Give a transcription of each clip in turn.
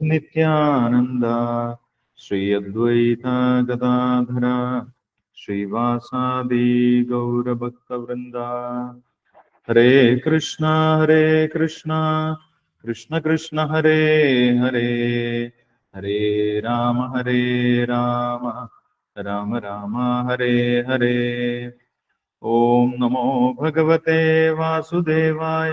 നിത്യാനന്ദ ശ്രീ അദ്വൈത ഗദാധര ശ്രീവാസാദി ഗൗരഭക്തവൃന്ദ ഹരേ കൃഷ്ണ ഹരേ കൃഷ്ണ കൃഷ്ണ കൃഷ്ണ ഹരേ ഹരേ ഹരേ രാമ ഹരേ രാമ രാമ രാമ ഹരേ ഹരേ ഓം നമോ ഭഗവത്തെ വാസുദേവായ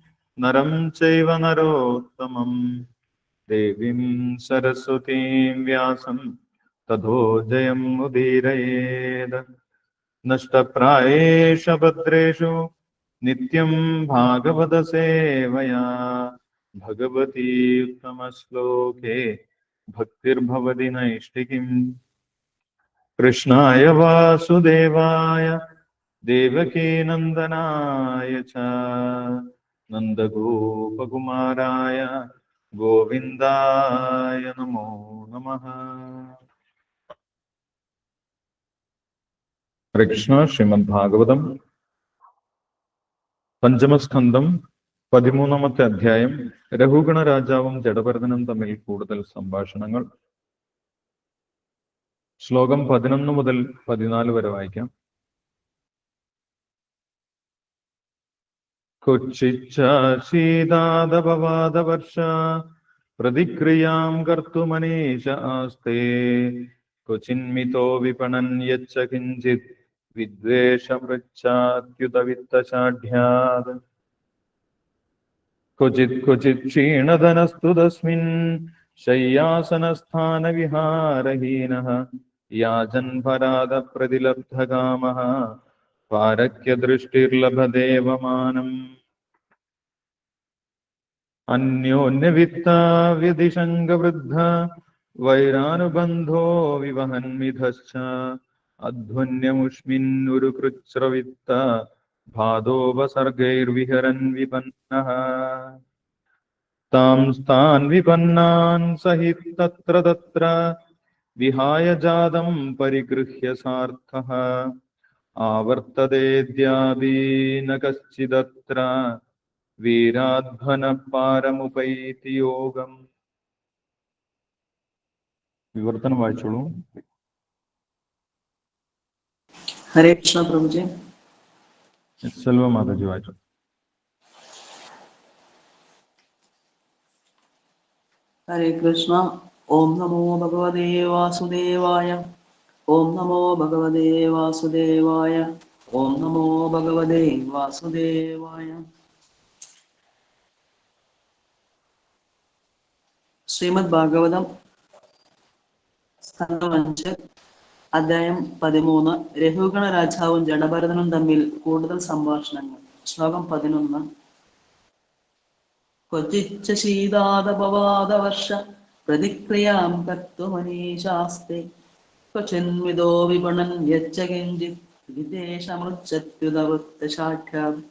नरम चैव नरोत्तमं देवीं सरस्वतीं व्यासं तथो जयमुदीरयेद् नष्टप्रायेष भद्रेषु नित्यं भागवतसेवया भगवती उत्तमश्लोके भक्तिर्भवति नैष्टिकीम् कृष्णाय वासुदेवाय देवकीनन्दनाय च। നന്ദഗോപകുമാരായ ഗോവിന്ദായ നമോ നമ. കൃഷ്ണ ശ്രീമദ് ഭാഗവതം പഞ്ചമസ്കന്ധം പതിമൂന്നാമത്തെ അധ്യായം രഘുഗണ രാജാവും ജഡഭരതനും തമ്മിൽ കൂടുതൽ സംഭാഷണങ്ങൾ. ശ്ലോകം പതിനൊന്ന് മുതൽ പതിനാല് വരെ വായിക്കാം. क्वचिच्छा शीदादपवादवर्षा प्रतिक्रियाँ कर्तुमनीश आस्ते। क्वचिन्मितो विपणन् यच्च किञ्चित् विद्वेषमृच्छात्युतवित्तशाढ्यात् क्वचित् क्वचित् क्षीणधनस्तु तस्मिन् शय्यासनस्थानविहारहीनः याजन्परादप्रतिलब्धकामः पारक्यदृष्टिर्लभदेवमानम् अन्योन्यवित्ताव्यतिशङ्गवृद्ध वैरानुबन्धो विवहन्मिधश्च, अध्वन्यमुष्मिन्नुरुकृच्छ्रवित्त भादोपसर्गैर्विहरन् विपन्नः तां तान् विपन्नान् सहि तत्र तत्र, विहाय जातं परिगृह्य सार्थः। आवर्ततेऽद्यापि न कश्चिदत्र വീരാധ്വനപാരമുപൈതി യോഗം വിവർത്തനം വായിച്ചോളൂ ഹരേ കൃഷ്ണ പ്രഭുജി സെൽവ മാതാജി വായിച്ചു ഹരേ കൃഷ്ണ ഓം നമോ ഭഗവതേ വാസുദേവായ ഓം നമോ ഭഗവതേ വാസുദേവായ. ഓം നമോ ഭഗവതേ വാസുദേവായ. ശ്രീമദ് ഭാഗവതം സ്കന്ധം അഞ്ച് അധ്യായം പതിമൂന്ന് രഘുഗണ രാജാവും ജഡഭരതനും തമ്മിൽ കൂടുതൽ സംഭാഷണങ്ങൾ. ശ്ലോകം പതിനൊന്ന്. ക്വചിച്ച ശീതാദപവാദവർഷ പ്രതിക്രിയാം കർത്തുമനീശാസ്തെ ക്വചിന്വിതോ വിപണൻ യച്ച കിഞ്ചിത് വിദേശമൃച്ഛത്യുതവൃത്തശാഠ്യാം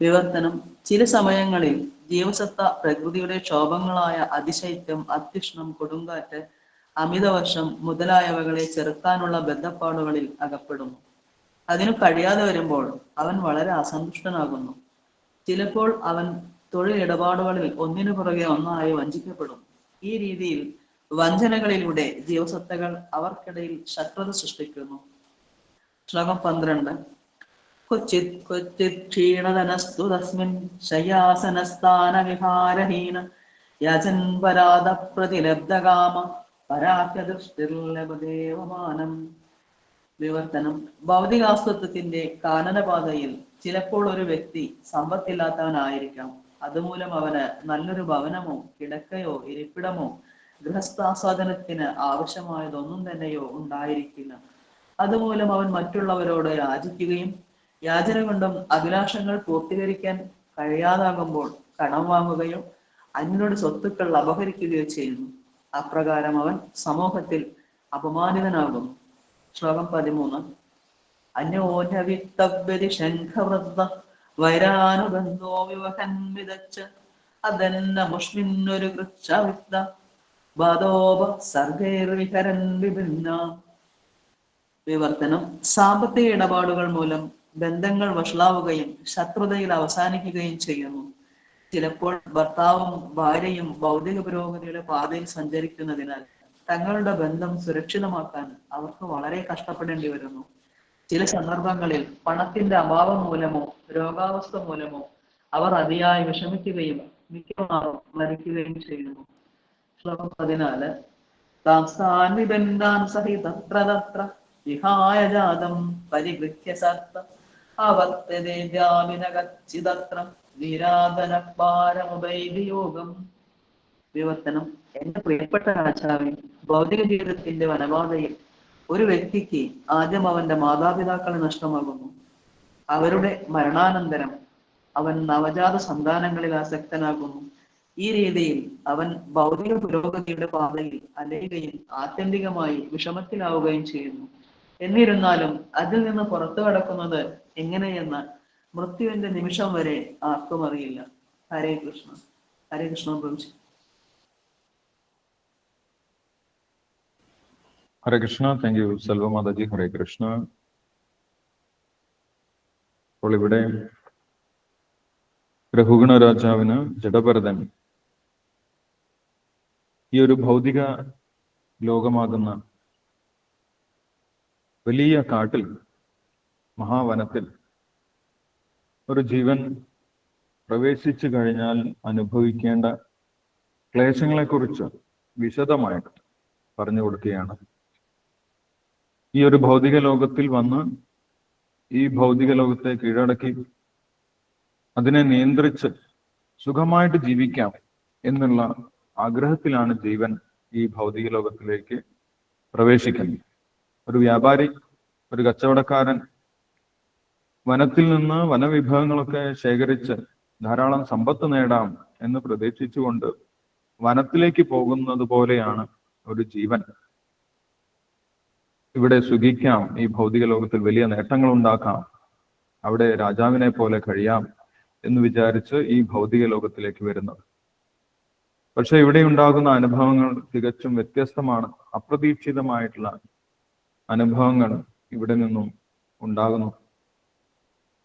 വിവർത്തനം. ചില സമയങ്ങളിൽ ജീവസത്ത പ്രകൃതിയുടെ ക്ഷോഭങ്ങളായ അതിശൈത്യം അത്യുഷ്ണം കൊടുങ്കാറ്റ് അമിതവർഷം മുതലായവകളെ ചെറുക്കാനുള്ള ബന്ധപ്പാടുകളിൽ അകപ്പെടുന്നു അതിനു കഴിയാതെ വരുമ്പോൾ അവൻ വളരെ അസന്തുഷ്ടനാകുന്നു. ചിലപ്പോൾ അവൻ തൊഴിൽ ഇടപാടുകളിൽ ഒന്നിനു പുറകെ ഒന്നായി വഞ്ചിക്കപ്പെടും. ഈ രീതിയിൽ വഞ്ചനകളിലൂടെ ജീവസത്തകൾ അവർക്കിടയിൽ ശത്രുത സൃഷ്ടിക്കുന്നു. ശ്ലോകം പന്ത്രണ്ട്. ക്വചിത് ക്വചിത് ക്ഷീണതനസ്തു തസ്മിൻ ശയാസനസ്ഥാന വിഹാരഹീന യജൻ പരാത പ്രതിലബ്ധകാമ പരാക്യദൃഷ്ടിർലഭദേവമാനം വിവർത്തനം. ഭൗതികാസ്തുത്വത്തിന്റെ കാനനപാതയിൽ ചിലപ്പോൾ ഒരു വ്യക്തി സമ്പത്തില്ലാത്തവനായിരിക്കാം. അതുമൂലം അവന് നല്ലൊരു ഭവനമോ കിടക്കയോ ഇരിപ്പിടമോ ഗൃഹസ്ഥാസ്വാദനത്തിന് ആവശ്യമായതൊന്നും തന്നെയോ ഉണ്ടായിരിക്കില്ല. അതുമൂലം അവൻ മറ്റുള്ളവരോട് യാചിക്കുകയും യാചന കൊണ്ടും അഭിലാഷങ്ങൾ പൂർത്തീകരിക്കാൻ കഴിയാതാകുമ്പോൾ കടം വാങ്ങുകയോ അന്യരുടെ സ്വത്തുക്കൾ അപഹരിക്കുകയോ ചെയ്യുന്നു. അപ്രകാരം അവൻ സമൂഹത്തിൽ അപമാനിതനാകുന്നു. ശ്ലോകം പതിമൂന്ന്. അന്യോന്യവിത്തവ്യതി ശംഖവൃദ്ധ വൈരാനുബന്ധോ വിവഹൻ വിതച്ച. അതെന്നമുഷ്മിന്നൊരു കൃച്ഛവിത്ത ബാധോപ സർഗൈർവിഹരൻ വിഭിന്ന. വിവർത്തനം. സാമ്പത്തിക ഇടപാടുകൾ മൂലം ബന്ധങ്ങൾ വഷളാവുകയും ശത്രുതയിൽ അവസാനിക്കുകയും ചെയ്യുന്നു. ചിലപ്പോൾ ഭർത്താവും ഭാര്യയും ഭൗതിക പുരോഗതിയുടെ പാതയിൽ സഞ്ചരിക്കുന്നതിനാൽ തങ്ങളുടെ ബന്ധം സുരക്ഷിതമാക്കാൻ അവർക്ക് വളരെ കഷ്ടപ്പെടേണ്ടി വരുന്നു. ചില സന്ദർഭങ്ങളിൽ പണത്തിന്റെ അഭാവം മൂലമോ രോഗാവസ്ഥ മൂലമോ അവർ അതിയായി വിഷമിക്കുകയും മിക്കവാറും മരിക്കുകയും ചെയ്യുന്നു. ശ്ലോകം പതിനാല് താംസാൻ വിബന്ധാൻ സഹിതത്ര തത്ര വിഹായ ജാതം പരിഗൃഹ്യ സത്ത ആവർത്തതേ ജാമിനകച്ചിതത്ര നിരാധന പാരമുപൈതിയോഗം വിവർത്തനം. എന്റെ പ്രിയപ്പെട്ട രാജാവേ ഭൗതിക ജീവിതത്തിന്റെ വനപാതയിൽ ഒരു വ്യക്തിക്ക് ആദ്യം അവന്റെ മാതാപിതാക്കളെ നഷ്ടമാകുന്നു. അവരുടെ മരണാനന്തരം അവൻ നവജാത സന്താനങ്ങളിൽ ആസക്തനാകുന്നു. ഈ രീതിയിൽ അവൻ ഭൗതിക പുരോഗതിയുടെ പാതയിൽ അലയുകയും ആത്യന്തികമായി വിഷമത്തിലാവുകയും ചെയ്യുന്നു. എന്നിരുന്നാലും അതിൽ നിന്ന് പുറത്തു കടക്കുന്നത് എങ്ങനെയെന്ന് മൃത്യുവിന്റെ നിമിഷം വരെ ആർക്കും അറിയില്ല. Hare Krishna. Hare Krishna Prabhuji. Hare Krishna. Thank you Selva Mataji Hare Krishna. അപ്പോൾ ഇവിടെ രഘുഗുണ രാജാവിന് ജഡഭരതൻ ഈ ഒരു ഭൗതിക ലോകമാകുന്ന വലിയ കാട്ടിൽ മഹാവനത്തിൽ ഒരു ജീവൻ പ്രവേശിച്ചു കഴിഞ്ഞാൽ അനുഭവിക്കേണ്ട ക്ലേശങ്ങളെക്കുറിച്ച് വിശദമായിട്ട് പറഞ്ഞു കൊടുക്കുകയാണ്. ഈ ഒരു ഭൗതിക ലോകത്തിൽ വന്ന് ഈ ഭൗതിക ലോകത്തെ കീഴടക്കി അതിനെ നിയന്ത്രിച്ച് സുഖമായിട്ട് ജീവിക്കാം എന്നുള്ള ആഗ്രഹത്തിലാണ് ജീവൻ ഈ ഭൗതിക ലോകത്തിലേക്ക് പ്രവേശിക്കുന്നത്. ഒരു വ്യാപാരി ഒരു കച്ചവടക്കാരൻ വനത്തിൽ നിന്ന് വനവിഭവങ്ങളൊക്കെ ശേഖരിച്ച് ധാരാളം സമ്പത്ത് നേടാം എന്ന് പ്രതീക്ഷിച്ചുകൊണ്ട് വനത്തിലേക്ക് പോകുന്നത് പോലെയാണ് ഒരു ജീവൻ. ഇവിടെ സുഖിക്കാം ഈ ഭൗതിക ലോകത്തിൽ വലിയ നേട്ടങ്ങൾ ഉണ്ടാക്കാം അവിടെ രാജാവിനെ പോലെ കഴിയാം എന്ന് വിചാരിച്ച് ഈ ഭൗതിക ലോകത്തിലേക്ക് വരുന്നത്. പക്ഷെ ഇവിടെ ഉണ്ടാകുന്ന അനുഭവങ്ങൾ തികച്ചും വ്യത്യസ്തമാണ് അപ്രതീക്ഷിതമായിട്ടുള്ള അനുഭവങ്ങൾ ഇവിടെ നിന്നും ഉണ്ടാകുന്നു.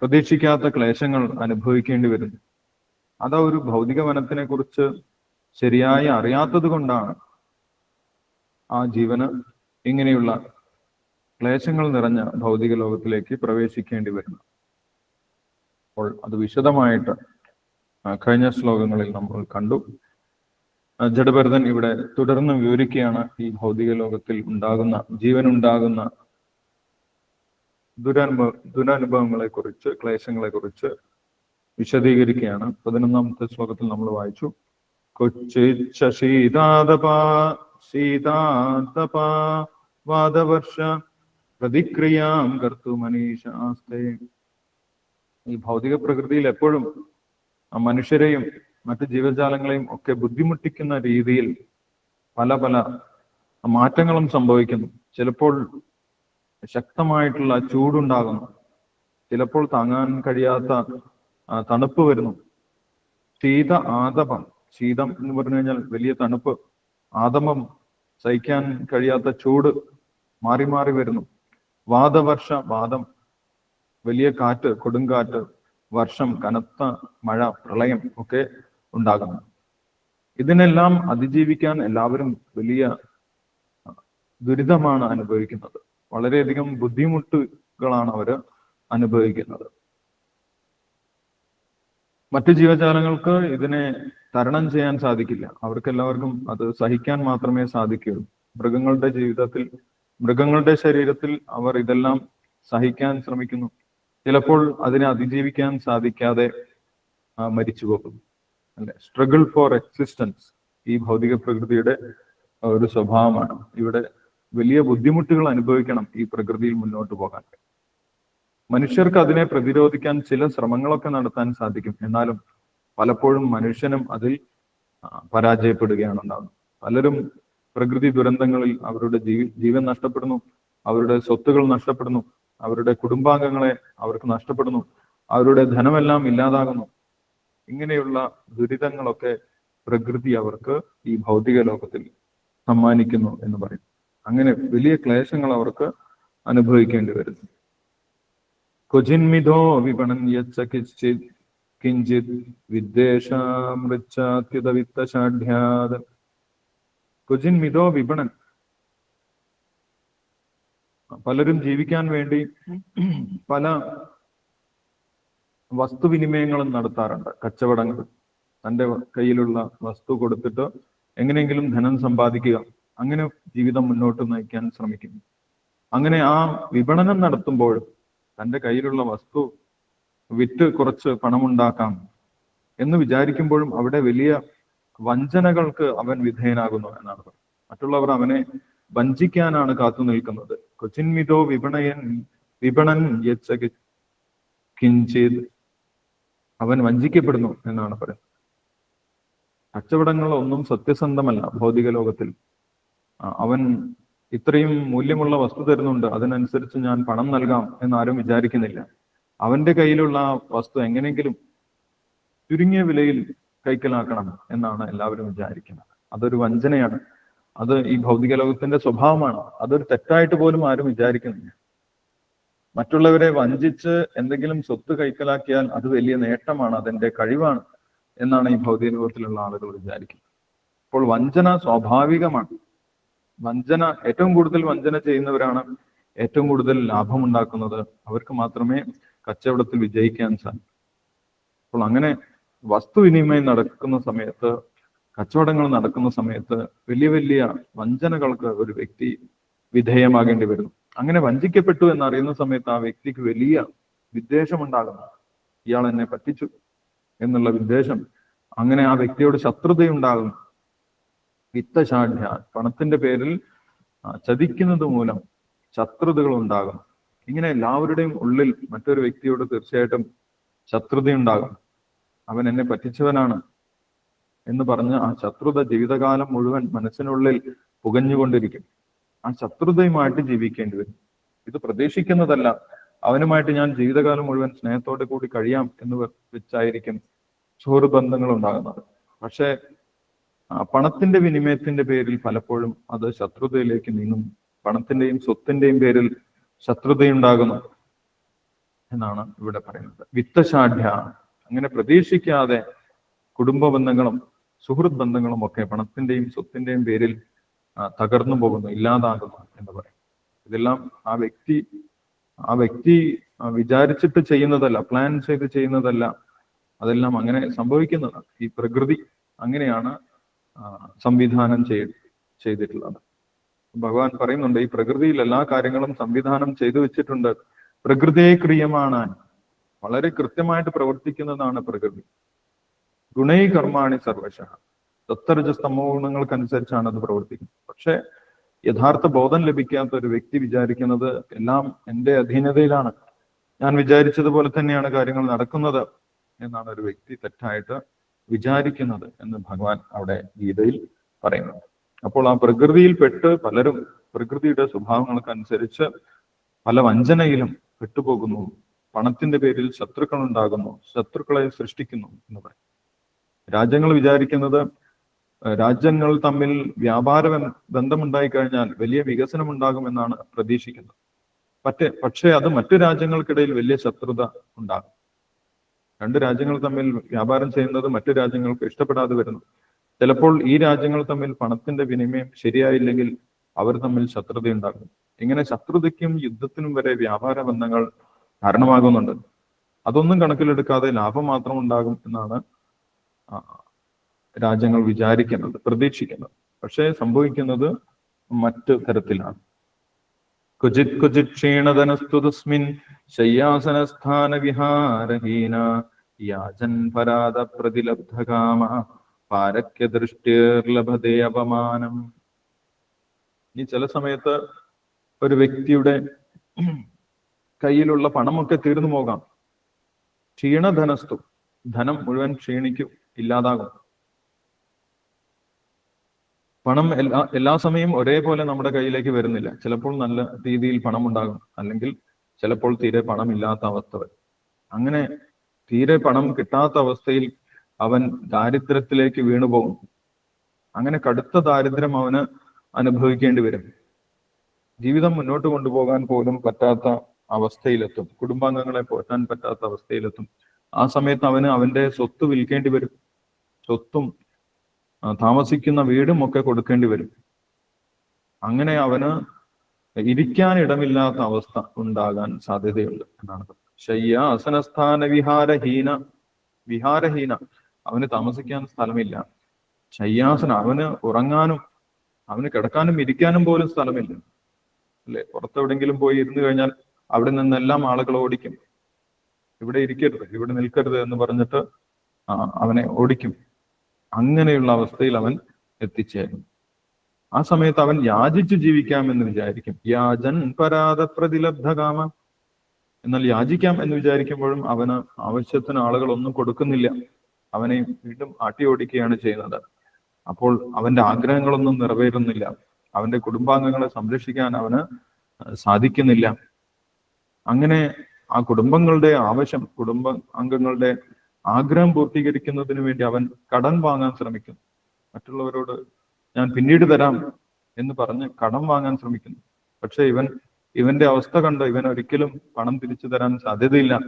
പ്രതീക്ഷിക്കാത്ത ക്ലേശങ്ങൾ അനുഭവിക്കേണ്ടി വരുന്നു അതാ ഒരു ഭൗതിക വനത്തിനെ കുറിച്ച് ശരിയായി അറിയാത്തത് കൊണ്ടാണ് ആ ജീവന് ഇങ്ങനെയുള്ള ക്ലേശങ്ങൾ നിറഞ്ഞ ഭൗതിക ലോകത്തിലേക്ക് പ്രവേശിക്കേണ്ടി വരുന്നത്. അപ്പോൾ അത് വിശദമായിട്ട് കഴിഞ്ഞ ശ്ലോകങ്ങളിൽ നമ്മൾ കണ്ടു. ജഡഭരതൻ ഇവിടെ തുടർന്ന് വിവരിക്കുകയാണ് ഈ ഭൗതിക ലോകത്തിൽ ഉണ്ടാകുന്ന ജീവനുണ്ടാകുന്ന ദുരനുഭവ ദുരനുഭവങ്ങളെ കുറിച്ച് ക്ലേശങ്ങളെ കുറിച്ച് വിശദീകരിക്കുകയാണ്. പതിനൊന്നാമത്തെ ശ്ലോകത്തിൽ നമ്മൾ വായിച്ചു. കൊച്ചിച്ച ശീതാതപാ ശീതാതപാ വാദവർഷ പ്രതിക്രിയാം കർത്തു മനീഷാസ്തേ. ഈ ഭൗതിക പ്രകൃതിയിൽ എപ്പോഴും ആ മനുഷ്യരെയും മറ്റു ജീവജാലങ്ങളെയും ഒക്കെ ബുദ്ധിമുട്ടിക്കുന്ന രീതിയിൽ പല പല മാറ്റങ്ങളും സംഭവിക്കുന്നു. ചിലപ്പോൾ ശക്തമായിട്ടുള്ള ചൂടുണ്ടാകുന്നു. ചിലപ്പോൾ താങ്ങാൻ കഴിയാത്ത തണുപ്പ് വരുന്നു. ശീത ആതപം ശീതം എന്ന് പറഞ്ഞു കഴിഞ്ഞാൽ വലിയ തണുപ്പ് ആതമം സഹിക്കാൻ കഴിയാത്ത ചൂട് മാറി മാറി വരുന്നു. വാദവർഷ വാദം വലിയ കാറ്റ് കൊടുങ്കാറ്റ് വർഷം കനത്ത മഴ പ്രളയം ഒക്കെ ഉണ്ടാകുന്നു. ഇതിനെല്ലാം അതിജീവിക്കാൻ എല്ലാവരും വലിയ ദുരിതമാണ് അനുഭവിക്കുന്നത്. വളരെയധികം ബുദ്ധിമുട്ടുകളാണ് അവർ അനുഭവിക്കുന്നത്. മറ്റു ജീവജാലങ്ങൾക്ക് ഇതിനെ തരണം ചെയ്യാൻ സാധിക്കില്ല. അവർക്കെല്ലാവർക്കും അത് സഹിക്കാൻ മാത്രമേ സാധിക്കുകയുള്ളൂ. മൃഗങ്ങളുടെ ജീവിതത്തിൽ മൃഗങ്ങളുടെ ശരീരത്തിൽ അവർ ഇതെല്ലാം സഹിക്കാൻ ശ്രമിക്കുന്നു. ചിലപ്പോൾ അതിനെ അതിജീവിക്കാൻ സാധിക്കാതെ മരിച്ചു പോകുന്നു അല്ലെ? സ്ട്രഗിൾ ഫോർ എക്സിസ്റ്റൻസ് ഈ ഭൗതിക പ്രകൃതിയുടെ ഒരു സ്വഭാവമാണ്. ഇവിടെ വലിയ ബുദ്ധിമുട്ടുകൾ അനുഭവിക്കണം ഈ പ്രകൃതിയിൽ മുന്നോട്ട് പോകാൻ. മനുഷ്യർക്ക് അതിനെ പ്രതിരോധിക്കാൻ ചില ശ്രമങ്ങളൊക്കെ നടത്താൻ സാധിക്കും. എന്നാലും പലപ്പോഴും മനുഷ്യനും അതിൽ പരാജയപ്പെടുകയാണ് ഉണ്ടാകുന്നത് പലരും പ്രകൃതി ദുരന്തങ്ങളിൽ അവരുടെ ജീവി ജീവൻ നഷ്ടപ്പെടുന്നു അവരുടെ സ്വത്തുകൾ നഷ്ടപ്പെടുന്നു അവരുടെ കുടുംബാംഗങ്ങളെ അവർക്ക് നഷ്ടപ്പെടുന്നു അവരുടെ ധനമെല്ലാം ഇല്ലാതാകുന്നു. ഇങ്ങനെയുള്ള ദുരിതങ്ങളൊക്കെ പ്രകൃതി അവർക്ക് ഈ ഭൗതിക ലോകത്തിൽ സമ്മാനിക്കുന്നു എന്ന് പറയും. അങ്ങനെ വലിയ ക്ലേശങ്ങൾ അവർക്ക് അനുഭവിക്കേണ്ടി വരുന്നു. കുജിന്മിതോ വിപണൻ യച്ച കിഞ്ചിത് കിഞ്ചിത് വിദ്വേഷാമൃച്ഛാത്യുത വിത്തശാഢ്യാത് കുജിന്മിതോ വിപണൻ. പലരും ജീവിക്കാൻ വേണ്ടി പല വസ്തുവിനിമയങ്ങളും നടത്താറുണ്ട്. കച്ചവടങ്ങൾ. തന്റെ കയ്യിലുള്ള വസ്തു കൊടുത്തിട്ട് എങ്ങനെയെങ്കിലും ധനം സമ്പാദിക്കുക. അങ്ങനെ ജീവിതം മുന്നോട്ട് നയിക്കാൻ ശ്രമിക്കുന്നു. അങ്ങനെ ആ വിപണനം നടത്തുമ്പോൾ തന്റെ കയ്യിലുള്ള വസ്തു വിറ്റ് കുറച്ച് പണമുണ്ടാക്കാം എന്ന് വിചാരിക്കുമ്പോഴും അവിടെ വലിയ വഞ്ചനകൾക്ക് അവൻ വിധേയനാകുന്നു എന്നാണ് മറ്റുള്ളവർ അവനെ വഞ്ചിക്കാനാണ് കാത്തു നിൽക്കുന്നത്. കൊച്ചിൻമിതോ വിപണയൻ വിപണൻ യച്ച കിഞ്ചിത് അവൻ വഞ്ചിക്കപ്പെടുന്നു എന്നാണ് പറയുന്നത്. കച്ചവടങ്ങൾ ഒന്നും സത്യസന്ധമല്ല ഭൗതിക ലോകത്തിൽ. അവൻ ഇത്രയും മൂല്യമുള്ള വസ്തു തരുന്നുണ്ട് അതിനനുസരിച്ച് ഞാൻ പണം നൽകാം എന്നാരും വിചാരിക്കുന്നില്ല. അവന്റെ കയ്യിലുള്ള വസ്തു എങ്ങനെയെങ്കിലും ചുരുങ്ങിയ വിലയിൽ കൈക്കലാക്കണം എന്നാണ് എല്ലാവരും വിചാരിക്കുന്നത്. അതൊരു വഞ്ചനയാണ്. അത് ഈ ഭൗതിക ലോകത്തിന്റെ സ്വഭാവമാണ്. അതൊരു തെറ്റായിട്ട് പോലും ആരും വിചാരിക്കുന്നില്ല. മറ്റുള്ളവരെ വഞ്ചിച്ച് എന്തെങ്കിലും സ്വത്ത് കൈക്കലാക്കിയാൽ അത് വലിയ നേട്ടമാണ് അതെന്റെ കഴിവാണ് എന്നാണ് ഈ ഭൗതിക ലോകത്തിലുള്ള ആളുകൾ വിചാരിക്കുന്നത്. അപ്പോൾ വഞ്ചന സ്വാഭാവികമാണ്. വഞ്ചന ഏറ്റവും കൂടുതൽ വഞ്ചന ചെയ്യുന്നവരാണ് ഏറ്റവും കൂടുതൽ ലാഭമുണ്ടാക്കുന്നത്. അവർക്ക് മാത്രമേ കച്ചവടത്തിൽ വിജയിക്കാൻ സാധിക്കൂ. അപ്പോൾ അങ്ങനെ വസ്തുവിനിമയം നടക്കുന്ന സമയത്ത് കച്ചവടങ്ങൾ നടക്കുന്ന സമയത്ത് വലിയ വലിയ വഞ്ചനകൾക്ക് ഒരു വ്യക്തി വിധേയമാകേണ്ടി വരുന്നു. അങ്ങനെ വഞ്ചിക്കപ്പെട്ടു എന്നറിയുന്ന സമയത്ത് ആ വ്യക്തിക്ക് വലിയ വിദ്വേഷമുണ്ടാകുന്നു. ഇയാൾ എന്നെ പറ്റിച്ചു എന്നുള്ള വിദ്വേഷം. അങ്ങനെ ആ വ്യക്തിയോട് ശത്രുതയുണ്ടാകുന്നു. വിത്തശാഠ്യ പണത്തിന്റെ പേരിൽ ചതിക്കുന്നത് മൂലം ശത്രുതകൾ ഉണ്ടാകും ഇങ്ങനെ എല്ലാവരുടെയും ഉള്ളിൽ മറ്റൊരു വ്യക്തിയോട് തീർച്ചയായിട്ടും ശത്രുതയുണ്ടാകും അവൻ എന്നെ പറ്റിച്ചവനാണ് എന്ന് പറഞ്ഞ് ആ ശത്രുത ജീവിതകാലം മുഴുവൻ മനസ്സിനുള്ളിൽ പുകഞ്ഞുകൊണ്ടിരിക്കും. ആ ശത്രുതയുമായിട്ട് ജീവിക്കേണ്ടി വരും. ഇത് പ്രതീക്ഷിക്കുന്നതല്ല. അവനുമായിട്ട് ഞാൻ ജീവിതകാലം മുഴുവൻ സ്നേഹത്തോടെ കൂടി കഴിയാം എന്ന് വെച്ചായിരിക്കും സുഹൃത്ത് ബന്ധങ്ങൾ ഉണ്ടാകുന്നത് പക്ഷേ പണത്തിന്റെ വിനിമയത്തിന്റെ പേരിൽ പലപ്പോഴും അത് ശത്രുതയിലേക്ക് നീങ്ങും. പണത്തിന്റെയും സ്വത്തിന്റെയും പേരിൽ ശത്രുതയുണ്ടാകുന്നു എന്നാണ് ഇവിടെ പറയുന്നത്. വിത്തശാഠ്യ. അങ്ങനെ പ്രതീക്ഷിക്കാതെ കുടുംബ ബന്ധങ്ങളും സുഹൃത്ത് ബന്ധങ്ങളും ഒക്കെ പണത്തിന്റെയും സ്വത്തിന്റെയും പേരിൽ തകർന്നു പോകുന്നു ഇല്ലാതാകുന്നു എന്ന് പറയും. ഇതെല്ലാം ആ വ്യക്തി ആ വ്യക്തി വിചാരിച്ചിട്ട് ചെയ്യുന്നതല്ല പ്ലാൻ ചെയ്ത് ചെയ്യുന്നതല്ല അതെല്ലാം അങ്ങനെ സംഭവിക്കുന്നതാണ്. ഈ പ്രകൃതി അങ്ങനെയാണ് സംവിധാനം ചെയ് ചെയ്തിട്ടുള്ളത്. ഭഗവാൻ പറയുന്നുണ്ട് ഈ പ്രകൃതിയിൽ എല്ലാ കാര്യങ്ങളും സംവിധാനം ചെയ്തു വെച്ചിട്ടുണ്ട്. പ്രകൃതിയെ ക്രിയമാണാൻ. വളരെ കൃത്യമായിട്ട് പ്രവർത്തിക്കുന്നതാണ് പ്രകൃതി. ഗുണൈ കർമാണി സർവശ. സത്തരജ സ്തമോ ഗുണങ്ങൾക്കനുസരിച്ചാണ് അത് പ്രവർത്തിക്കുന്നത്. പക്ഷേ യഥാർത്ഥ ബോധം ലഭിക്കാത്ത ഒരു വ്യക്തി വിചാരിക്കുന്നത് എല്ലാം എന്റെ അധീനതയിലാണ്. ഞാൻ വിചാരിച്ചതുപോലെ തന്നെയാണ് കാര്യങ്ങൾ നടക്കുന്നത് എന്നാണ് ഒരു വ്യക്തി തെറ്റായിട്ട് വിചാരിക്കുന്നത് എന്ന് ഭഗവാൻ അവിടെ ഗീതയിൽ പറയുന്നത് അപ്പോൾ ആ പ്രകൃതിയിൽ പെട്ട് പലരും പ്രകൃതിയുടെ സ്വഭാവങ്ങൾക്കനുസരിച്ച് പല വഞ്ചനയിലും പെട്ടുപോകുന്നു. പണത്തിന്റെ പേരിൽ ശത്രുക്കൾ ഉണ്ടാകുന്നു ശത്രുക്കളെ സൃഷ്ടിക്കുന്നു എന്ന് പറയും. രാജ്യങ്ങൾ വിചാരിക്കുന്നത് രാജ്യങ്ങൾ തമ്മിൽ വ്യാപാര ബന്ധ- ബന്ധമുണ്ടായി കഴിഞ്ഞാൽ വലിയ വികസനം ഉണ്ടാകുമെന്നാണ് പ്രതീക്ഷിക്കുന്നത്. പറ്റേ പക്ഷേ അത് മറ്റു രാജ്യങ്ങൾക്കിടയിൽ വലിയ ശത്രുത ഉണ്ടാകും. രണ്ട് രാജ്യങ്ങൾ തമ്മിൽ വ്യാപാരം ചെയ്യുന്നത് മറ്റു രാജ്യങ്ങൾക്ക് ഇഷ്ടപ്പെടാതെ വരുന്നു. ചിലപ്പോൾ ഈ രാജ്യങ്ങൾ തമ്മിൽ പണത്തിന്റെ വിനിമയം ശരിയായില്ലെങ്കിൽ അവർ തമ്മിൽ ശത്രുത ഉണ്ടാകും ഇങ്ങനെ ശത്രുതയ്ക്കും യുദ്ധത്തിനും വരെ വ്യാപാര ബന്ധങ്ങൾ കാരണമാകുന്നുണ്ട്. അതൊന്നും കണക്കിലെടുക്കാതെ ലാഭം മാത്രം ഉണ്ടാകും എന്നാണ് രാജ്യങ്ങൾ വിചാരിക്കുന്നത് പ്രതീക്ഷിക്കുന്നത്. പക്ഷേ സംഭവിക്കുന്നത് മറ്റു തരത്തിലാണ്. ക്വചിത് ക്വചിത് ക്ഷീണതനസ്തുതസ്മിൻ ശയ്യാസനസ്ഥാന വിഹാരഹീന യാചൻ പരാത പ്രതിലബ്ധകാമ പാരക്യ ദൃഷ്ടിർലഭതേ അപമാനം. ഇനി ചില സമയത്ത് ഒരു വ്യക്തിയുടെ കയ്യിലുള്ള പണമൊക്കെ തീർന്നു പോകാം. ക്ഷീണധനസ്തു ധനം മുഴുവൻ ക്ഷീണിക്കും ഇല്ലാതാകും. പണം എല്ലാ എല്ലാ സമയവും ഒരേപോലെ നമ്മുടെ കയ്യിലേക്ക് വരുന്നില്ല. ചിലപ്പോൾ നല്ല രീതിയിൽ പണം ഉണ്ടാകും അല്ലെങ്കിൽ ചിലപ്പോൾ തീരെ പണമില്ലാത്ത അവസ്ഥ വരും അങ്ങനെ തീരെ പണം കിട്ടാത്ത അവസ്ഥയിൽ അവൻ ദാരിദ്ര്യത്തിലേക്ക് വീണുപോകും അങ്ങനെ കടുത്ത ദാരിദ്ര്യം അവന് അനുഭവിക്കേണ്ടി വരും. ജീവിതം മുന്നോട്ട് കൊണ്ടുപോകാൻ പോലും പറ്റാത്ത അവസ്ഥയിലെത്തും. കുടുംബാംഗങ്ങളെ പോറ്റാൻ പറ്റാത്ത അവസ്ഥയിലെത്തും. ആ സമയത്ത് അവന് അവന്റെ സ്വത്ത് വിൽക്കേണ്ടി വരും. സ്വത്തും താമസിക്കുന്ന വീടും ഒക്കെ കൊടുക്കേണ്ടി വരും. അങ്ങനെ അവന് ഇരിക്കാൻ ഇടമില്ലാത്ത അവസ്ഥ ഉണ്ടാകാൻ സാധ്യതയുണ്ട് എന്നാണ്. ശയ്യ അസനസ്ഥാന വിഹാരഹീന. വിഹാരഹീന അവന് താമസിക്കാൻ സ്ഥലമില്ല. ശയ്യാസന അവന് ഉറങ്ങാനും അവന് കിടക്കാനും ഇരിക്കാനും പോലും സ്ഥലമില്ല. അല്ലെ? പുറത്തെവിടെങ്കിലും പോയി ഇരുന്ന് കഴിഞ്ഞാൽ അവിടെ നിന്നെല്ലാം ആളുകൾ ഓടിക്കും. ഇവിടെ ഇരിക്കരുത് ഇവിടെ നിൽക്കരുത് എന്ന് പറഞ്ഞിട്ട് അവനെ ഓടിക്കും. അങ്ങനെയുള്ള അവസ്ഥയിൽ അവൻ എത്തിച്ചേരും ആ സമയത്ത് അവൻ യാചിച്ചു ജീവിക്കാമെന്ന് വിചാരിക്കും. യാചൻ പരാത പ്രതിലബ്ധകാമ എന്നാൽ യാചിക്കാം എന്ന് വിചാരിക്കുമ്പോഴും അവന് ആവശ്യത്തിന് ആളുകളൊന്നും കൊടുക്കുന്നില്ല. അവനെ വീണ്ടും ആട്ടി ഓടിക്കുകയാണ് ചെയ്യുന്നത്. അപ്പോൾ അവന്റെ ആഗ്രഹങ്ങളൊന്നും നിറവേറുന്നില്ല. അവന്റെ കുടുംബാംഗങ്ങളെ സംരക്ഷിക്കാൻ അവന് സാധിക്കുന്നില്ല. അങ്ങനെ ആ കുടുംബങ്ങളുടെ ആവശ്യം കുടുംബ അംഗങ്ങളുടെ ആഗ്രഹം പൂർത്തീകരിക്കുന്നതിന് വേണ്ടി അവൻ കടം വാങ്ങാൻ ശ്രമിക്കുന്നു മറ്റുള്ളവരോട് ഞാൻ പിന്നീട് തരാം എന്ന് പറഞ്ഞ് കടം വാങ്ങാൻ ശ്രമിക്കുന്നു. പക്ഷെ ഇവൻ ഇവന്റെ അവസ്ഥ കണ്ട് ഇവൻ ഒരിക്കലും പണം തിരിച്ചു തരാൻ സാധ്യതയില്ല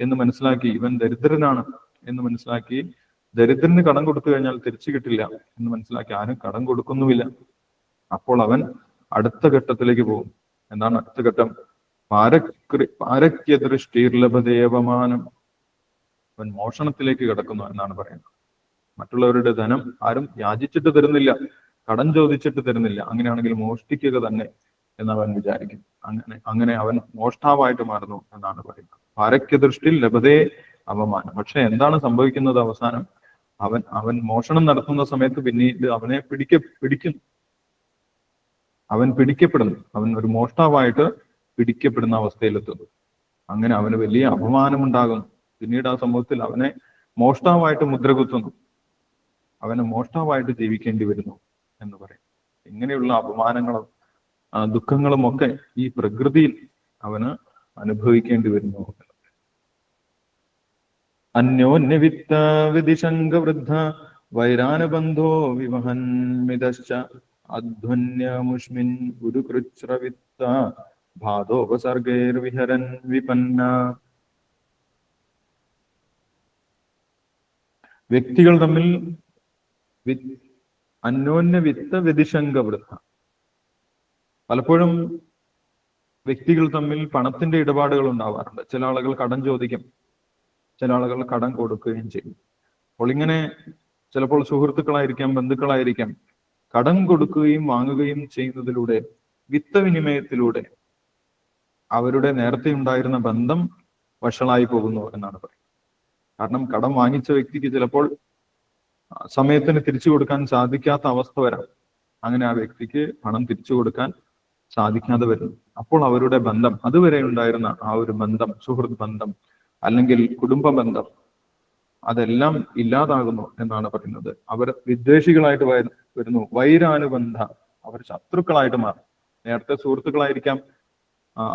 എന്ന് മനസ്സിലാക്കി ഇവൻ ദരിദ്രനാണ് എന്ന് മനസ്സിലാക്കി ദരിദ്രന് കടം കൊടുത്തു കഴിഞ്ഞാൽ തിരിച്ചു കിട്ടില്ല എന്ന് മനസ്സിലാക്കി ആരും കടം കൊടുക്കുന്നുമില്ല. അപ്പോൾ അവൻ അടുത്ത ഘട്ടത്തിലേക്ക് പോകും. എന്താണ് അടുത്ത ഘട്ടം? പാരക്രി പാരക്യദൃഷ്ടീർലഭദേവമാനം. അവൻ മോഷണത്തിലേക്ക് കിടക്കുന്നു എന്നാണ് പറയുന്നത്. മറ്റുള്ളവരുടെ ധനം ആരും യാചിച്ചിട്ട് തരുന്നില്ല കടം ചോദിച്ചിട്ട് തരുന്നില്ല. അങ്ങനെയാണെങ്കിൽ മോഷ്ടിക്കുക തന്നെ എന്ന് അവൻ വിചാരിക്കും. അങ്ങനെ അങ്ങനെ അവൻ മോഷ്ടാവായിട്ട് മാറുന്നു എന്നാണ് പറയുന്നത്. പാരക്യദൃഷ്ടിൽ ലഭതേ അപമാനം. പക്ഷെ എന്താണ് സംഭവിക്കുന്നത് അവസാനം? അവൻ അവൻ മോഷണം നടത്തുന്ന സമയത്ത് പിന്നീട് അവനെ പിടിക്ക പിടിക്കുന്നു അവൻ പിടിക്കപ്പെടുന്നു. അവൻ ഒരു മോഷ്ടാവായിട്ട് പിടിക്കപ്പെടുന്ന അവസ്ഥയിലെത്തുന്നു. അങ്ങനെ അവന് വലിയ അപമാനമുണ്ടാകുന്നു. പിന്നീട് ആ സമൂഹത്തിൽ അവനെ മോഷ്ടാവായിട്ട് മുദ്രകുത്തുന്നു. അവനെ മോഷ്ടാവായിട്ട് ജീവിക്കേണ്ടി വരുന്നു എന്ന് പറയും. ഇങ്ങനെയുള്ള അപമാനങ്ങളും ദുഃഖങ്ങളും ഒക്കെ ഈ പ്രകൃതിയിൽ അവന് അനുഭവിക്കേണ്ടി വരുന്നു അന്യോന്യവിത്ത വിദിശങ്ക വൃദ്ധ വൈരാനുബന്ധോ വിവഹന്മിതശ്ച അധ്വന്യമുഷ്മിൻ ഗുരുകൃച്ഛ്രവിത്ത ഭാതോപസർഗൈർവിഹരൻ വിപന്ന വ്യക്തികൾ തമ്മിൽ അന്യോന്യ വിത്ത വ്യതിശങ്ക വൃദ്ധ പലപ്പോഴും വ്യക്തികൾ തമ്മിൽ പണത്തിന്റെ ഇടപാടുകൾ ഉണ്ടാവാറുണ്ട്. ചില ആളുകൾ കടം ചോദിക്കും ചില ആളുകൾ കടം കൊടുക്കുകയും ചെയ്യും. അപ്പോൾ ഇങ്ങനെ ചിലപ്പോൾ സുഹൃത്തുക്കളായിരിക്കാം ബന്ധുക്കളായിരിക്കാം കടം കൊടുക്കുകയും വാങ്ങുകയും ചെയ്യുന്നതിലൂടെ വിത്തവിനിമയത്തിലൂടെ അവരുടെ നേരത്തെ ഉണ്ടായിരുന്ന ബന്ധം വഷളായി പോകുന്നു എന്നാണ് പറയുന്നത്. കാരണം കടം വാങ്ങിച്ച വ്യക്തിക്ക് ചിലപ്പോൾ സമയത്തിന് തിരിച്ചു കൊടുക്കാൻ സാധിക്കാത്ത അവസ്ഥ വരാം. അങ്ങനെ ആ വ്യക്തിക്ക് പണം തിരിച്ചു കൊടുക്കാൻ സാധിക്കാതെ വരുന്നു. അപ്പോൾ അവരുടെ ബന്ധം അതുവരെ ഉണ്ടായിരുന്ന ആ ഒരു ബന്ധം സുഹൃത്ത് ബന്ധം അല്ലെങ്കിൽ കുടുംബ ബന്ധം അതെല്ലാം ഇല്ലാതാകുന്നു എന്നാണ് പറയുന്നത്. അവർ വിദ്വേഷികളായിട്ട് വരു- വരുന്നു. വൈരാനുബന്ധ അവർ ശത്രുക്കളായിട്ട് മാറും. നേരത്തെ സുഹൃത്തുക്കളായിരിക്കാം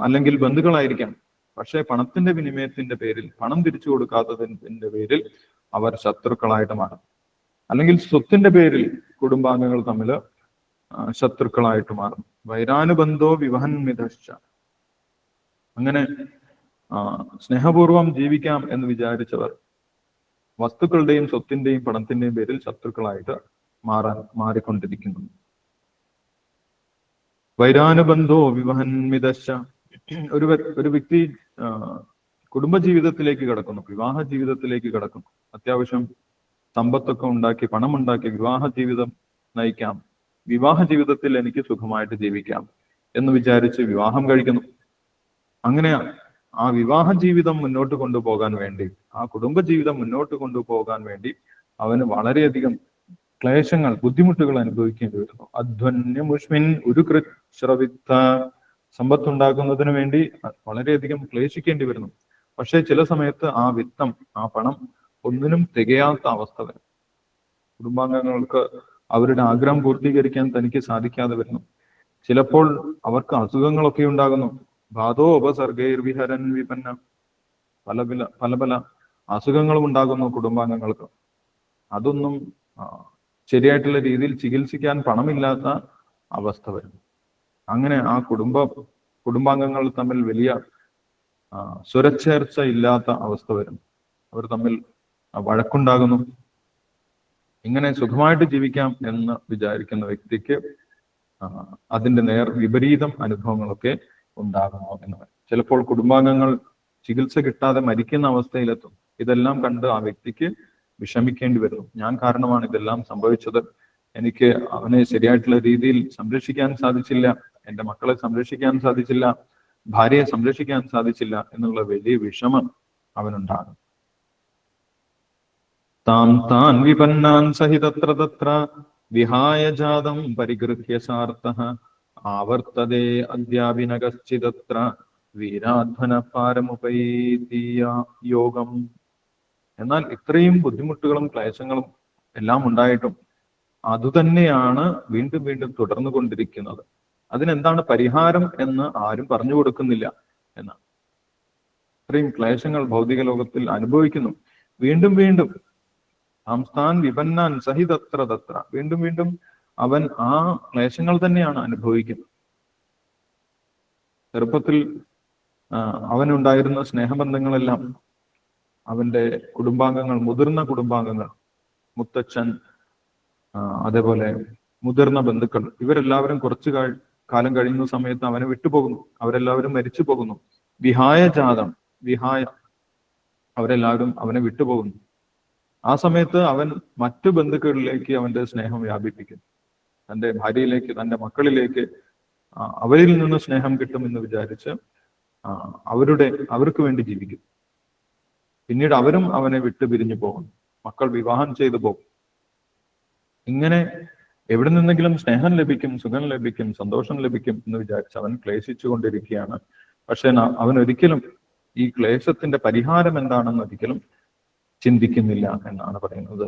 അല്ലെങ്കിൽ ബന്ധുക്കളായിരിക്കാം. പക്ഷേ പണത്തിന്റെ വിനിമയത്തിന്റെ പേരിൽ പണം തിരിച്ചു കൊടുക്കാത്തതിന്റെ പേരിൽ അവർ ശത്രുക്കളായിട്ട് മാറും. അല്ലെങ്കിൽ സ്വത്തിന്റെ പേരിൽ കുടുംബാംഗങ്ങൾ തമ്മിൽ ശത്രുക്കളായിട്ട് മാറും. വൈരാനുബന്ധോ വിവഹന്മിതശ്ച. അങ്ങനെ സ്നേഹപൂർവം ജീവിക്കാം എന്ന് വിചാരിച്ചവർ വസ്തുക്കളുടെയും സ്വത്തിന്റെയും പണത്തിന്റെയും പേരിൽ ശത്രുക്കളായിട്ട് മാറാൻ മാറിക്കൊണ്ടിരിക്കുന്നു. വൈരാനുബന്ധോ വിവഹന്മിതശ ഒരു ഒരു വ്യക്തി കുടുംബജീവിതത്തിലേക്ക് കടക്കുന്നു വിവാഹ ജീവിതത്തിലേക്ക് കടക്കുന്നു. അത്യാവശ്യം സമ്പത്തൊക്കെ ഉണ്ടാക്കി പണം ഉണ്ടാക്കി വിവാഹ ജീവിതം നയിക്കാം. വിവാഹ ജീവിതത്തിൽ എനിക്ക് സുഖമായിട്ട് ജീവിക്കാം എന്ന് വിചാരിച്ച് വിവാഹം കഴിക്കുന്നു. അങ്ങനെ ആ വിവാഹ ജീവിതം മുന്നോട്ട് കൊണ്ടുപോകാൻ വേണ്ടി ആ കുടുംബ ജീവിതം മുന്നോട്ട് കൊണ്ടുപോകാൻ വേണ്ടി അവന് വളരെയധികം ക്ലേശങ്ങൾ ബുദ്ധിമുട്ടുകൾ അനുഭവിക്കേണ്ടി വരുന്നു. അധ്വന്യമുഷ്മിൻ ഒരു ശ്രവിത്ത സമ്പത്തുണ്ടാക്കുന്നതിന് വേണ്ടി വളരെയധികം ക്ലേശിക്കേണ്ടി വരുന്നു. പക്ഷേ ചില സമയത്ത് ആ വിത്തം ആ പണം ഒന്നിനും തികയാത്ത അവസ്ഥ വരും. കുടുംബാംഗങ്ങൾക്ക് അവരുടെ ആഗ്രഹം പൂർത്തീകരിക്കാൻ തനിക്ക് സാധിക്കാതെ വരുന്നു. ചിലപ്പോൾ അവർക്ക് അസുഖങ്ങളൊക്കെ ഉണ്ടാകുന്നു. ബാധോ ഉപസർഗൈർ വിഹരൻ വിപന്ന പല പല പല പല അസുഖങ്ങളും ഉണ്ടാകുന്നു കുടുംബാംഗങ്ങൾക്ക്. അതൊന്നും ശരിയായിട്ടുള്ള രീതിയിൽ ചികിത്സിക്കാൻ പണമില്ലാത്ത അവസ്ഥ വരുന്നു. അങ്ങനെ ആ കുടുംബ കുടുംബാംഗങ്ങൾ തമ്മിൽ വലിയ സ്വരച്ചേർച്ച ഇല്ലാത്ത അവസ്ഥ വരുന്നു. അവർ തമ്മിൽ വഴക്കുണ്ടാകുന്നു. ഇങ്ങനെ സുഖമായിട്ട് ജീവിക്കാം എന്ന് വിചാരിക്കുന്ന വ്യക്തിക്ക് അതിന്റെ നേർ വിപരീതം അനുഭവങ്ങളൊക്കെ ഉണ്ടാകുന്നു എന്ന് ചിലപ്പോൾ കുടുംബാംഗങ്ങൾ ചികിത്സ കിട്ടാതെ മരിക്കുന്ന അവസ്ഥയിലെത്തും. ഇതെല്ലാം കണ്ട് ആ വ്യക്തിക്ക് വിഷമിക്കേണ്ടി വരുന്നു ഞാൻ കാരണമാണ് ഇതെല്ലാം സംഭവിച്ചത്. എനിക്ക് അവനെ ശരിയായിട്ടുള്ള രീതിയിൽ സംരക്ഷിക്കാൻ സാധിച്ചില്ല. എന്റെ മക്കളെ സംരക്ഷിക്കാൻ സാധിച്ചില്ല ഭാര്യയെ സംരക്ഷിക്കാൻ സാധിച്ചില്ല എന്നുള്ള വലിയ വിഷമം അവനുണ്ടാകും. താം താൻ വിപന്നാൻ സഹിതത്ര തത്ര വിഹായ ജാതം പരിഗൃഹ്യ സാർത്ഥ ആവർത്തതേ അദ്യാപിന വീരാധ്വന പാരമുപൈതീയ യോഗം. എന്നാൽ ഇത്രയും ബുദ്ധിമുട്ടുകളും ക്ലേശങ്ങളും എല്ലാം ഉണ്ടായിട്ടും അതുതന്നെയാണ് വീണ്ടും വീണ്ടും തുടർന്നു കൊണ്ടിരിക്കുന്നത് അതിനെന്താണ് പരിഹാരം എന്ന് ആരും പറഞ്ഞു കൊടുക്കുന്നില്ല എന്നാണ്. ഇത്രയും ക്ലേശങ്ങൾ ഭൗതിക ലോകത്തിൽ അനുഭവിക്കുന്നു. വീണ്ടും വീണ്ടും സംസ്ഥാൻ വിപന്നാൻ സഹിതത്ര തത്ര. വീണ്ടും വീണ്ടും അവൻ ആ ക്ലേശങ്ങൾ തന്നെയാണ് അനുഭവിക്കുന്നത്. ചെറുപ്പത്തിൽ അവനുണ്ടായിരുന്ന സ്നേഹബന്ധങ്ങളെല്ലാം അവന്റെ കുടുംബാംഗങ്ങൾ മുതിർന്ന കുടുംബാംഗങ്ങൾ മുത്തച്ഛൻ അതേപോലെ മുതിർന്ന ബന്ധുക്കൾ ഇവരെല്ലാവരും കുറച്ചു കാലം കഴിയുന്ന സമയത്ത് അവനെ വിട്ടുപോകുന്നു. അവരെല്ലാവരും മരിച്ചു പോകുന്നു. വിഹായ ജാതം വിഹായ അവരെല്ലാവരും അവനെ വിട്ടുപോകുന്നു. ആ സമയത്ത് അവൻ മറ്റു ബന്ധുക്കളിലേക്ക് അവന്റെ സ്നേഹം വ്യാപിപ്പിക്കുന്നു. തന്റെ ഭാര്യയിലേക്ക് തന്റെ മക്കളിലേക്ക് അവരിൽ നിന്ന് സ്നേഹം കിട്ടുമെന്ന് വിചാരിച്ച് അവരുടെ അവർക്ക് വേണ്ടി ജീവിക്കും പിന്നീട് അവരും അവനെ വിട്ടു പോകുന്നു. മക്കൾ വിവാഹം ചെയ്തു പോകും ഇങ്ങനെ എവിടെ നിന്നെങ്കിലും സ്നേഹം ലഭിക്കും സുഖം ലഭിക്കും സന്തോഷം ലഭിക്കും എന്ന് വിചാരിച്ച് അവൻ ക്ലേശിച്ചു കൊണ്ടിരിക്കുകയാണ് പക്ഷെ അവൻ ഒരിക്കലും ഈ ക്ലേശത്തിന്റെ പരിഹാരം എന്താണെന്ന് ഒരിക്കലും ചിന്തിക്കുന്നില്ല എന്നാണ് പറയുന്നത്.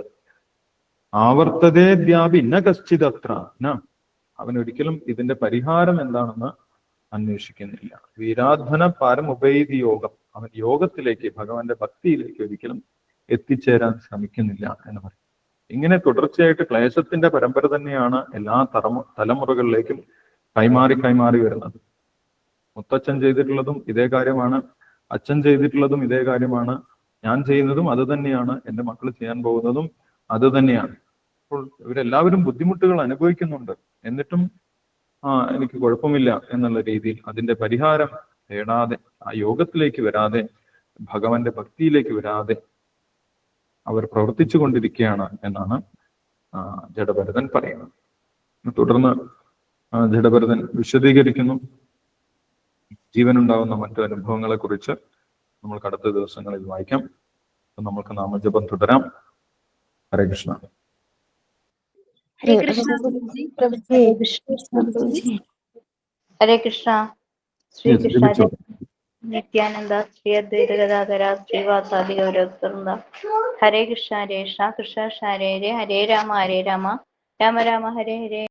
ആവർത്തതേദ്യാപി ന കശ്ചിതത്ര. ന. അവൻ ഒരിക്കലും ഇതിന്റെ പരിഹാരം എന്താണെന്ന് അന്വേഷിക്കുന്നില്ല. വീരാധന പരമുപൈതി യോഗം അവൻ യോഗത്തിലേക്ക് ഭഗവാന്റെ ഭക്തിയിലേക്ക് ഒരിക്കലും എത്തിച്ചേരാൻ ശ്രമിക്കുന്നില്ല എന്ന് പറയും. ഇങ്ങനെ തുടർച്ചയായിട്ട് ക്ലേശത്തിന്റെ പരമ്പര തന്നെയാണ് എല്ലാ തലമു തലമുറകളിലേക്കും കൈമാറി കൈമാറി വരുന്നത്. മുത്തച്ഛൻ ചെയ്തിട്ടുള്ളതും ഇതേ കാര്യമാണ് അച്ഛൻ ചെയ്തിട്ടുള്ളതും ഇതേ കാര്യമാണ് ഞാൻ ചെയ്യുന്നതും അത് തന്നെയാണ് എന്റെ മക്കൾ ചെയ്യാൻ പോകുന്നതും അത് തന്നെയാണ്. അപ്പോൾ ഇവരെല്ലാവരും ബുദ്ധിമുട്ടുകൾ അനുഭവിക്കുന്നുണ്ട്. എന്നിട്ടും ആ എനിക്ക് കുഴപ്പമില്ല എന്നുള്ള രീതിയിൽ അതിന്റെ പരിഹാരം തേടാതെ ആ യോഗത്തിലേക്ക് വരാതെ ഭഗവാന്റെ ഭക്തിയിലേക്ക് വരാതെ അവർ പ്രവർത്തിച്ചു കൊണ്ടിരിക്കുകയാണ് എന്നാണ് ജഡഭരതൻ പറയുന്നത്. തുടർന്ന് ജഡഭരതൻ വിശദീകരിക്കുന്നു. ജീവനുണ്ടാകുന്ന മറ്റു അനുഭവങ്ങളെ കുറിച്ച് നമുക്ക് അടുത്ത ദിവസങ്ങളിൽ വായിക്കാം. അപ്പൊ നമുക്ക് നാമജപം തുടരാം. ഹരേ കൃഷ്ണ. ഹരേ കൃഷ്ണ ശ്രീകൃഷ്ണ ഹരേ കൃഷ്ണ. പ്രഭുജി. നിത്യാനന്ദ ശ്രീ അദ്വൈത ഗദാധര ശ്രീവാസാദി ഗൗരവൃന്ദ. ഹരേ കൃഷ്ണ ഹരേ കൃഷ്ണ കൃഷ്ണ കൃഷ്ണ ഹരേ ഹരേ ഹരേ രാമ ഹരേ രാമ രാമ രാമ ഹരേ ഹരേ.